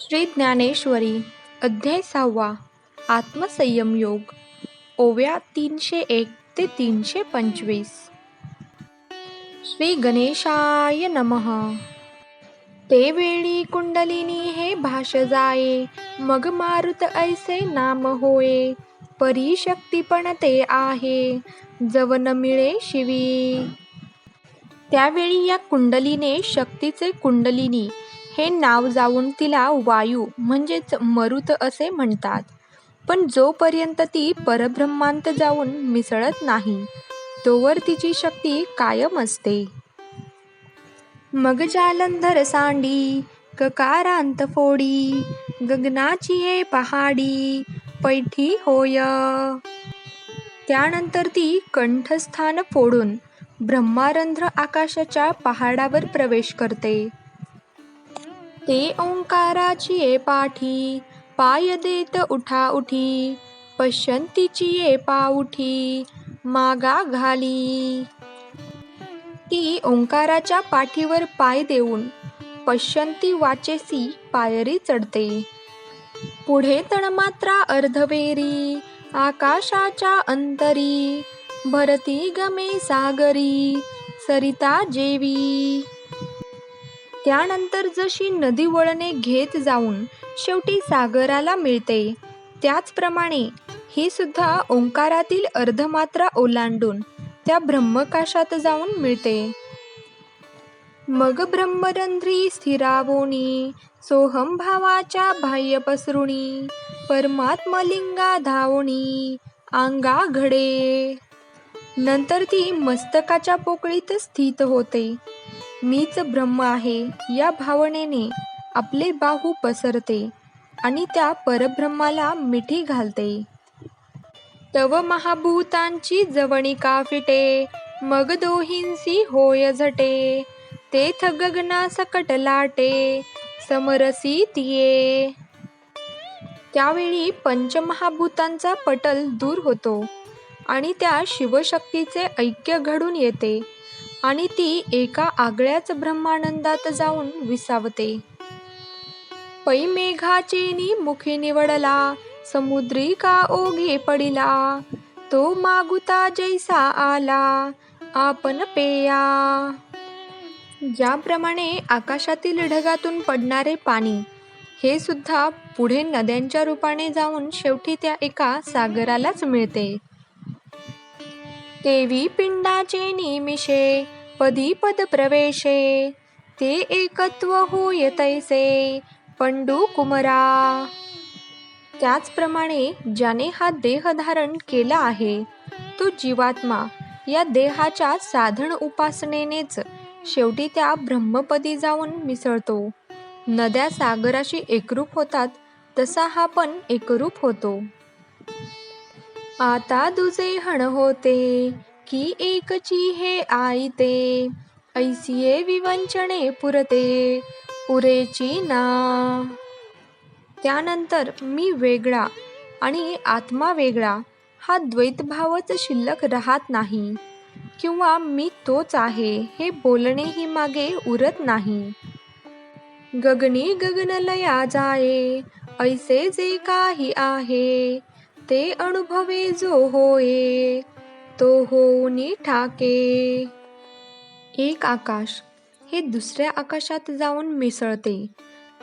श्री ज्ञानेश्वरी अध्याय सहावा आत्मसंयम योग ओव्या तीनशे एक ते तीनशे पंचवीस. श्री गणेशाय नमः. ते वेळी कुंडलिनी हे भाष जाये मग मारुत ऐसे नाम होये. परी शक्ती पण ते आहे जवन मिळे शिवी. त्यावेळी या कुंडलीने शक्तीचे कुंडलिनी हे नाव जाऊन तिला वायू म्हणजेच मरुत असे म्हणतात. पण जोपर्यंत ती परब्रह्मांत जाऊन मिसळत नाही तोवर तिची शक्ती कायम असते. मग जालंधर सांडी ककारांत फोडी गगनाची ये पहाडी पैठी होय. त्यानंतर ती कंठस्थान फोडून ब्रह्मारंध्र आकाशाच्या पहाडावर प्रवेश करते. ते ओंकाराची ये पाठी पाय देत उठा उठी पश्यंतीची ये पाउठी मागा घाली. ती ओंकाराच्या पाठीवर पाय देऊन पश्यंती वाचेसी पायरी चढते. पुढे तणमात्रा अर्धवेरी आकाशाच्या अंतरी भरती गमे सागरी सरिता जेवी. त्यानंतर जशी नदी वळणे घेत जाऊन शेवटी सागराला मिळते त्याचप्रमाणे ही सुद्धा ओंकारातील अर्धमात्रा ओलांडून त्या ब्रह्मकाशात जाऊन मिळते. मग ब्रह्मरंध्री स्थिरावोनी सोहम भावाच्या बाह्य पसरुणी परमात्मलिंगा धावणी आंगा घडे. नंतर ती मस्तकाच्या पोकळीत स्थित होते. मीच ब्रह्म आहे या भावनेने आपले बाहू पसरते आणि त्या परब्रह्माला मिठी घालते. तव महाभूतांची जवणिका फिटे? मग दोहींसी होय झटे. तेथ गगना सकट लाटे समरसी तिये त्यावेळी पंचमहाभूतांचा पटल दूर होतो आणि त्या शिवशक्तीचे ऐक्य घडून येते. आणि ती एका आगळ्याच ब्रह्मानंदात जाऊन विसावते. पै मेघाचेनी मुखी निवडला समुद्री का ओघे पडिला तो मागुता जैसा आला आपण पेया. ज्याप्रमाणे आकाशातील ढगातून पडणारे पाणी हे सुद्धा पुढे नद्यांच्या रूपाने जाऊन शेवटी त्या एका सागरालाच मिळते. देवी पिंडाचे निमिषे पदी पद प्रवेशे ते एकत्व होय तैसे पंडू कुमरा. त्याचप्रमाणे ज्याने हा देह धारण केला आहे तो जीवात्मा या देहाच्या साधन उपासनेनेच शेवटी त्या ब्रह्मपदी जाऊन मिसळतो. नद्या सागराशी एकरूप होतात तसा हा पण एकरूप होतो. आता दुजे हण होते की एकची हे आईते ऐसिये विवंचने पुरते उरेची ना. त्यानंतर मी वेगळा आणि आत्मा वेगळा हा द्वैतभावच शिल्लक राहत नाही. किंवा मी तोच आहे हे बोलणेही मागे उरत नाही. गगनी गगनलया जाये ऐसे जे काही आहे ते अनुभवे जो होये तो होऊनी ठाके. एक आकाश हे दुसऱ्या आकाशात जाऊन मिसळते.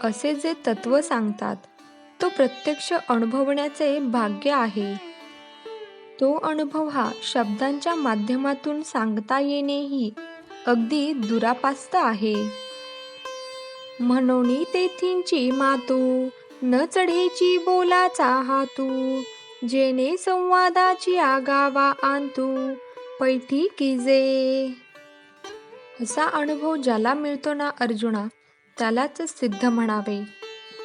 असे जे तत्व सांगतात तो प्रत्यक्ष अनुभवण्याचे भाग्य आहे. तो अनुभव हा शब्दांच्या माध्यमातून सांगता येणेही अगदी दुरापास्त आहे. म्हणून तेथींची मातू न चढेची बोलाचा हातू जेने संवादाची आगावा आणतू पैठी किजे असा अनुभव ज्याला मिळतो ना अर्जुना त्यालाच सिद्ध म्हणावे.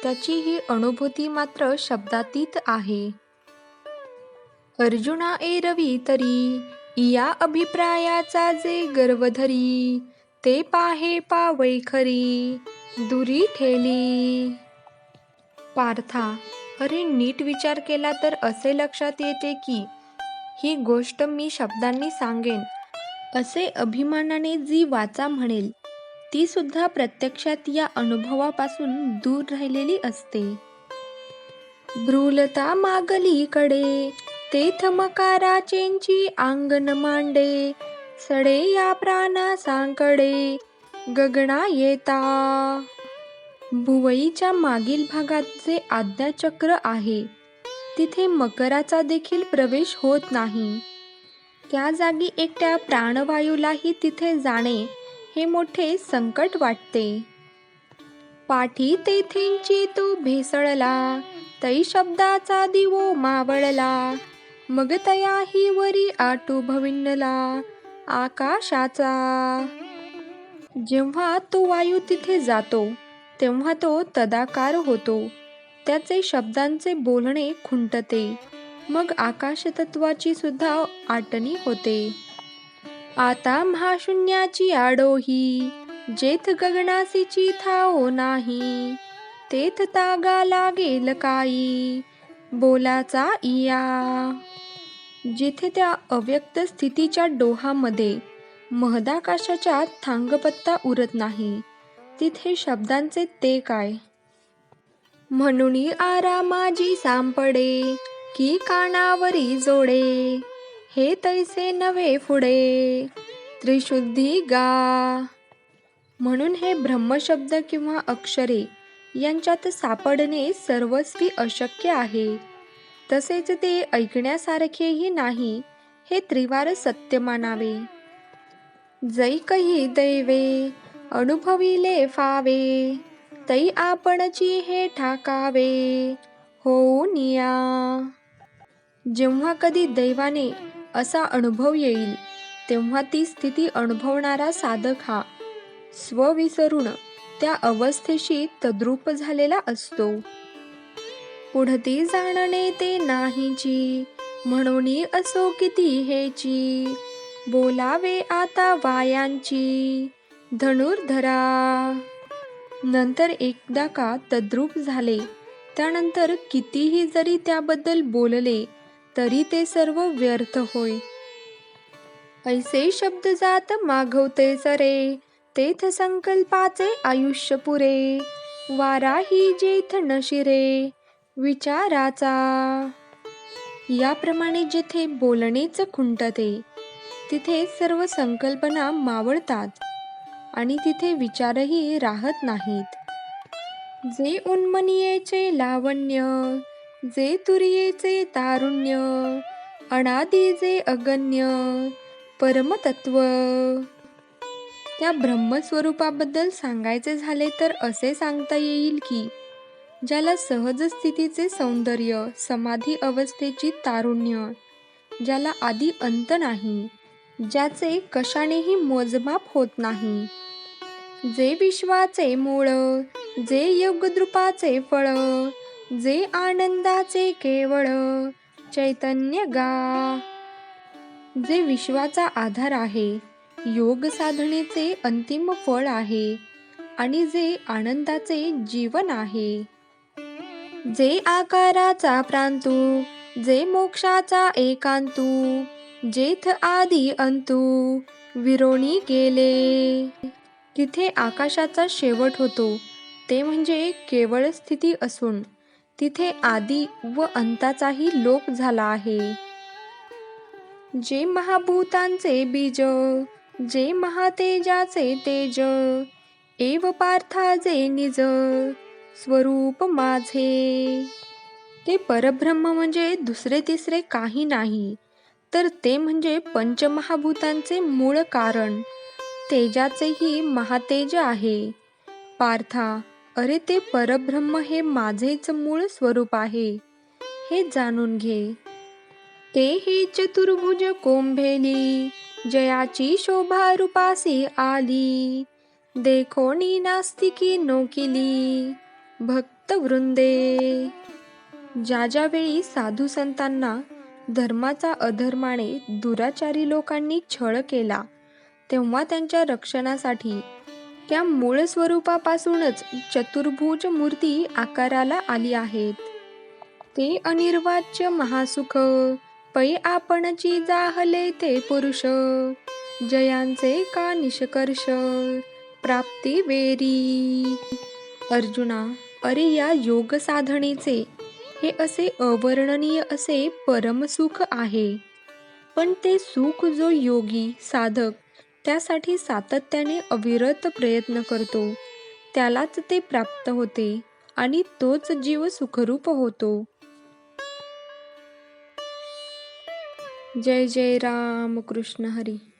त्याची ही अनुभूती मात्र शब्दातीत आहे. अर्जुना ए रवी तरी या अभिप्रायाचा जे गर्वधरी ते पाहे पावै खरी दुरी ठेली. पार्था अरे नीट विचार केला तर असे लक्षात येते की ही गोष्ट मी शब्दांनी सांगेन. असे अभिमानाने जी वाचा म्हणेल ती सुद्धा प्रत्यक्षात या अनुभवापासून दूर राहिलेली असते. भ्रूलता मागलीकडे तेथ मकाराचेंची अंगण मांडे सडे या प्राणा सांकडे गगना येता. भुवईच्या मागील भागात जे आज्ञाचक्र आहे. तिथे मकराचा देखील प्रवेश होत नाही. त्या जागी एकट्या प्राणवायूलाही तिथे जाणे हे मोठे संकट वाटते. पाठी तेथेंची तो भेसळला तै शब्दाचा दिवो मावळला मग तयाही वरी आटू भविन्नला आकाशाचा. जेव्हा तो वायू तिथे जातो तेव्हा तो तदाकार होतो. त्याचे शब्दांचे बोलणे खुंटते. मग आकाशतत्वाची सुद्धा आटणी होते. आता महाशून्याची आडोही जेथ गगनासीची थाओ नाही तेथ तागा लागेल काई बोलाचा इया. जिथे त्या अव्यक्त स्थितीच्या डोहामध्ये महदाकाशाच्या थांगपत्ता उरत नाही. तिथे शब्दांचे ते काय? म्हणून आरामाजी सांपडे की कानावरी जोडे हे तैसे नव्हे पुढे त्रिशुद्धी गा. म्हणून हे ब्रह्मशब्द किंवा अक्षरे यांच्यात सापडणे सर्वस्वी अशक्य आहे. तसेच ते ऐकण्यासारखेही नाही हे त्रिवार सत्य मानावे. जैकही दैवे अनुभविले फावे. तै आपणची हे ठाकावे. हो निया. जेव्हा कधी दैवाने असा अनुभव येईल तेव्हा ती स्थिती अनुभवणारा साधक हा. स्व विसरून त्या अवस्थेशी तद्रूप झालेला असतो. पुढती जाणणे ते नाहीची म्हणून असो किती हेची. बोलावे आता वायांची. धनुर्धरा. नंतर एकदा का तद्रूप झाले त्यानंतर कितीही जरी त्याबद्दल बोलले तरी ते सर्व व्यर्थ होय. ऐसे शब्द जात मागवते सरे तेथ संकल्पाचे आयुष्य पुरे. वाराही जेथ नशिरे विचाराचा. याप्रमाणे जेथे बोलणेच खुंटते तिथे सर्व संकल्पना मावळतात. आणि तिथे विचारही राहत नाहीत. जे उन्मनियेचे लावण्य जे तुर्येचे तारुण्य अनादी जे अगण्य परमतत्व. त्या ब्रह्मस्वरूपाबद्दल सांगायचे झाले तर असे सांगता येईल की ज्याला सहज स्थितीचे सौंदर्य समाधी अवस्थेची तारुण्य ज्याला आधी अंत नाही ज्याचे कशानेही मोजमाप होत नाही. जे विश्वाचे मूळ जे योगद्रुपाचे फळ जे आनंदाचे केवळ चैतन्य गा. जे विश्वाचा आधार आहे योग साधनेचे अंतिम फळ आहे आणि जे आनंदाचे जीवन आहे. जे आकाराचा प्रांतू जे मोक्षाचा एकांतू जेथ आदी अंतू विरोणी गेले तिथे आकाशाचा शेवट होतो. ते म्हणजे केवळ स्थिती असून तिथे आदी व अंताचाही लोप झाला आहे. जे महाभूतांचे बीज जे महातेजाचे तेज एव पार्था जे निज स्वरूप माझे. ते परब्रह्म म्हणजे दुसरे तिसरे काही नाही. तर ते म्हणजे पंचमहाभूतांचे मूळ कारण. तेजाचेही महातेज आहे. पार्था अरे ते परब्रह्म हे माझेच मूळ स्वरूप आहे. हे जाणून घे. ते ही चतुर्भुज कोंभेली जयाची शोभा रूपासी आली देखोणी नास्तिकी नोकिली भक्त वृंदे ज्या ज्यावेळी साधू संतांना धर्माचा अधर्माने दुराचारी लोकांनी छळ केला. तेव्हा त्यांच्या रक्षणासाठी त्या मूळ स्वरूपापासूनच चतुर्भुज मूर्ती आकाराला आली आहेत. ते अनिर्वाच्य महासुख पै आपणची जाहले ते पुरुष जयांचे का निष्कर्ष प्राप्ती वेरी. अर्जुना अरे या योग साधनेचे हे असे अवर्णनीय असे परमसुख आहे. पण ते सुख जो योगी साधक त्यासाठी सातत्याने अविरत प्रयत्न करतो. त्यालाच ते प्राप्त होते आणि तोच जीव सुखरूप होतो. जय जय राम कृष्ण हरी.